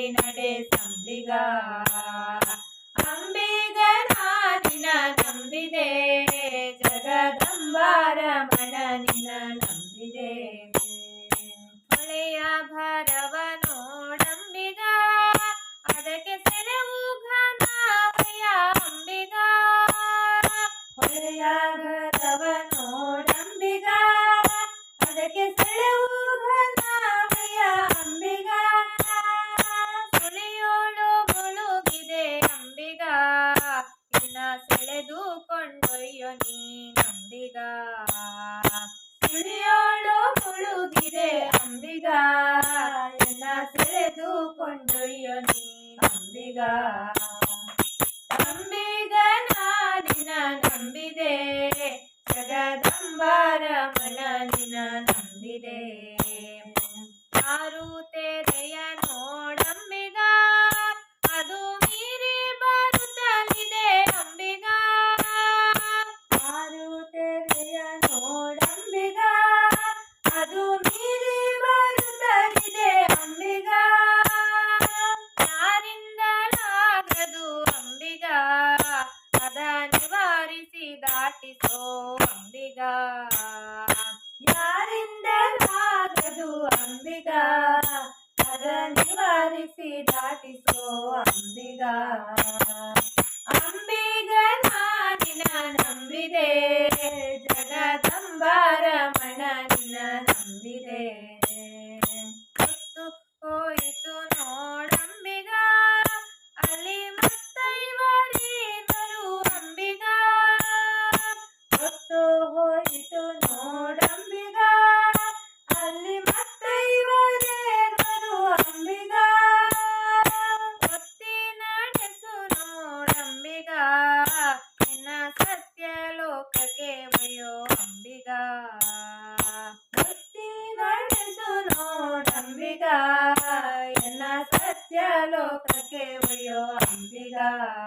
ದಾರಿ ನಡೆ ಸಂಬಿಗ ಅಂಬಿಗನಾದಿನ ನಂಬಿದೆ ಜಗದಂಬಾರ ಮನ ನಿನ ನಂಬಿದೆ ಸುಳಿಯೋಳು ಮುಳುಗಿದೆ ಅಂಬಿಗ. ಎನ್ನ ಸೆಳೆದು ಕೊಂಡೊಯ್ಯೋ ನೀ ಅಂಬಿಗ. ಅಂಬಿಗ ನಾನಿನ ನಂಬಿದೆ. ಜಗದಂಬಾರ ಮನ ನಿನ ನಂಬಿದೆ. ಆರು ತೆರೆಯ ನೋಡಂಬಿಗ ನಿವಾರಿಸಿ ದಾಟಿಸೋ ಅಂಬಿಗ ಯಾರಿಂದಲಾಗದು ಅಂಬಿಗ ಅದ ನಿವಾರಿಸಿ ದಾಟಿಸೋ ಅಂಬಿಗ ಅಂಬಿಗ cielo, ¿para qué voy yo a mirar?